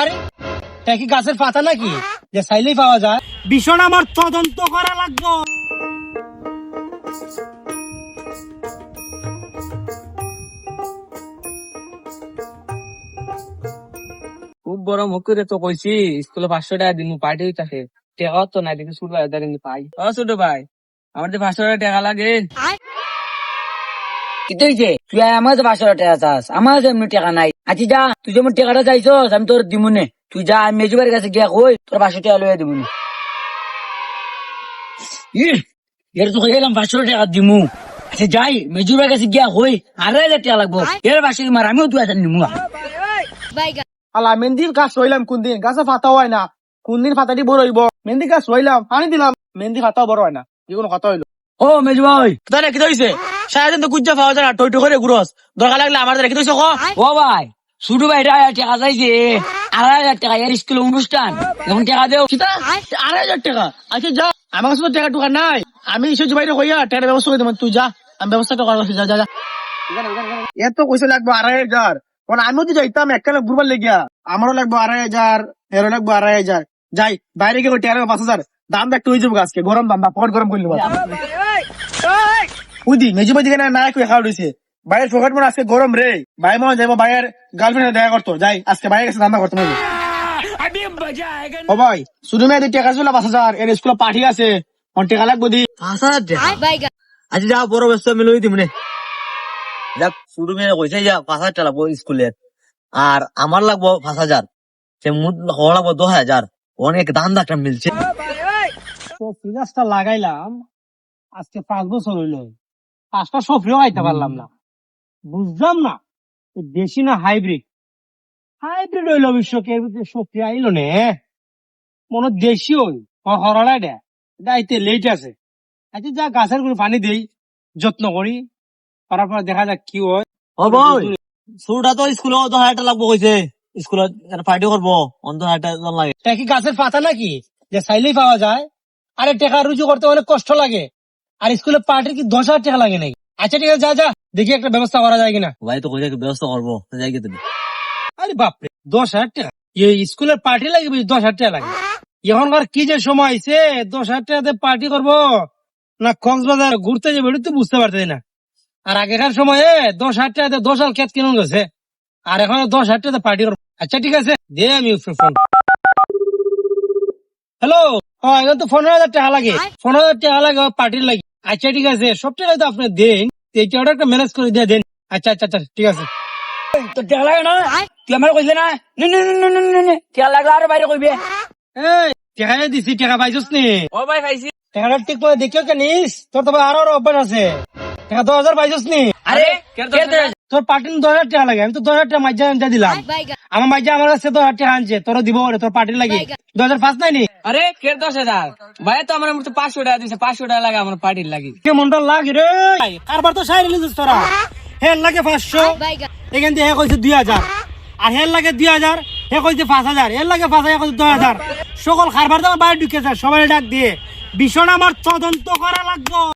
আরে এটা কি গাছের পাতা নাকি? যে চাইলেই পাওয়া যায়। ভীষণ আমার তদন্ত করা লাগবে। খুব বড় মুখ করে তো কইছি স্কুলে পাঁচশো টাকা দিন পার্টি হইতাছে। টাকা তো নাই দেখি ছোট ভাই দাঁড়িয়ে পাই। ও ছোট ভাই আমার যে পাঁচশো টাকা টাকা লাগে। কি হয়েছে তুই আমার তো পাঁচশো টাকা চাস আমার এমনি টাকা নাই। আচ্ছা যা তুই যেমন টাকাটা চাইছস আমি তোর দিমুনে। তুই যা আমি মেজুবার কাছে গিয়া কই তোর পাঁচশো টাকা লইয়া দিমুনে এর তো গেলাম পাঁচশো টাকা দিমু। আচ্ছা যাই মেজুবার কাছে গিয়া কই আড়াই হাজার টাকা লাগবো এর মার আমিও দুই হাজার নিমু আলা মেহেন্দির গাছ রইলাম কোন দিন গাছে ফাতা হয় না। কোন দিন ফাতাটি বড় হইব মেহেন্দি গাছ রইলাম পানি দিলাম। মেহেন্দি ফাতাও বড় হয় না। যে কোনো কথা হইল ও মেজু ভাই কি হইছে সারাদিন তো কুজ্জা পাওয়া যায় না টই টই করে ঘুরস। দরকার লাগলে আমার হইছে ক। ও ভাই শুধু ভাই টাকা চাইছে। আড়াই হাজার টাকা এর স্কুলে অনুষ্ঠান। এখন টাকা দেও। আড়াই হাজার টাকা? আচ্ছা যা। আমার কাছে টাকা টুকা নাই। আমি ইসে জুবাইরে কইয়া টাকার ব্যবস্থা করে দেবো। তুই যা আমি ব্যবস্থা করার যা যা যা। এত পয়সা লাগবে আড়াই হাজার। কারণ আমিও তো যাইতাম এককালে ঘুরবার লেগিয়া। আমারও লাগবে আড়াই হাজার এরও লাগবে আড়াই হাজার। যাই বাইরে গিয়ে টাকা পাঁচ হাজার। দাম একটু হয়ে যাব আজকে। গরম দাম বা পকেট গরম করলে উদি মেজু মেজু কেন না কই খাওয়া রয়েছে বাইরের পকেট মনে আজকে গরম রে। ভাই মনে যাইবো ভাইয়ের গার্লফ্রেন্ড দেখা করতো। যাই আজকে বাইরের কাছে দান্দা করতো না ও ভাই শুধু মেয়েদের টাকা ছিল পাঁচ হাজার এর স্কুলে পাঠি আছে। অন টাকা লাগবো দি? আচ্ছা যা বড় ব্যস্ত আমি লই দিমনে যাক শুরু মেয়ে কইছে যা পাঁচ হাজার টাকা লাগবো স্কুলের আর আমার লাগবো পাঁচ হাজার। সে মুদ হওয়া লাগবো দশ হাজার। অনেক দাম দামটা মিলছে। তো লাগাইলাম আজকে পাঁচ বছর হইল। পাঁচটা সফরিও আইতে পারলাম না। বুঝলাম না দেশি না হাইব্রিড? হাইব্রিড হইল অবশ্য কে সফরি আইলো নে। মনে দেশি হই হরলা এটা? এটা আইতে লেট আছে। আচ্ছা যা গাছেরগুলো পানি দেই যত্ন করি। করার পর দেখা যাক কি হয়। শুরুটা তো স্কুলে দশ হাজার লাগবো কইছে। স্কুলত পার্টি করব অন্ত হাজার লাগে এটা কি গাছের পাতা নাকি? যে চাইলেই পাওয়া যায়। আরে টাকা রুজু করতে অনেক কষ্ট লাগে। আর স্কুলে পার্টির কি দশ হাজার টাকা লাগে নাকি? আচ্ছা ঠিক আছে যা যা দেখি একটা ব্যবস্থা করা যায় কিনা। ভাই তো কইছে ব্যবস্থা করব। যাই কি তুমি আরে বাপরে দশ হাজার টাকা? এই স্কুলের পার্টি লাগে দশ হাজার টাকা লাগে। এখনকার কি যে সময় আইছে দশ হাজার টাকাতে পার্টি করব না কক্সবাজার ঘুরতে যাব এটা তো বুঝতে পারতেছি না। আর আগেকার সময়ে দশ হাজার টাকাতে দশ হাল খেত কিনুন গেছে। আর এখন দশ হাজার টাকাতে পার্টি করব। আচ্ছা ঠিক আছে দে আমি ফোন। হ্যালো হ্যাঁ এখন তো পনেরো হাজার টাকা লাগে। পনেরো হাজার টাকা লাগে পার্টির লাগে। আচ্ছা ঠিক আছে। সব টাকা তো আপনি দেন এই টাকাটা একটা ম্যানেজ করে দিয়ে দেন। আচ্ছা আচ্ছা আচ্ছা ঠিক আছে। লাগে না? তুই আমার কইলে না? নে নে নে নে নে নে নে। টাকা লাগলে আরও বাইরে কইবে। এই দিছি টাকা পাইছিস নি। ও ভাই খাইছি টাকাটা ঠিক করে দেখিও কে নিস তোর তো আরও আরও অভ্যাস আছে। টাকা দশ হাজার পাইছিস নি। আরে? তোর পার্টি দশ হাজার টাকা লাগে। আমি তো দশ হাজার টাকা মাইজা আনতে দিলাম। আমার মাইজা আমার কাছে দশ হাজার টাকা আনছে তোর দিব তোর পার্টি লাগে। দশ হাজার পাঁচ নাই নি আরে কে দশ হাজার? ভাই তো আমার মতো পাঁচশো টাকা দিছে পাঁচশো টাকা লাগে আমার পার্টির লাগে। কে মনটা লাগে রে? কারবার তো সাইড নিছিস তোরা। হের লাগে পাঁচশো। এখান থেকে হে কইছে দুই হাজার। আর হের লাগে দুই হাজার হে কইছে পাঁচ হাজার। এর লাগে পাঁচ হাজার কইছে দশ হাজার। সকল খারবার তো আমার বাইরে ঢুকেছে সবাই ডাক দিয়ে। ভীষণ আমার তদন্ত করা লাগবে।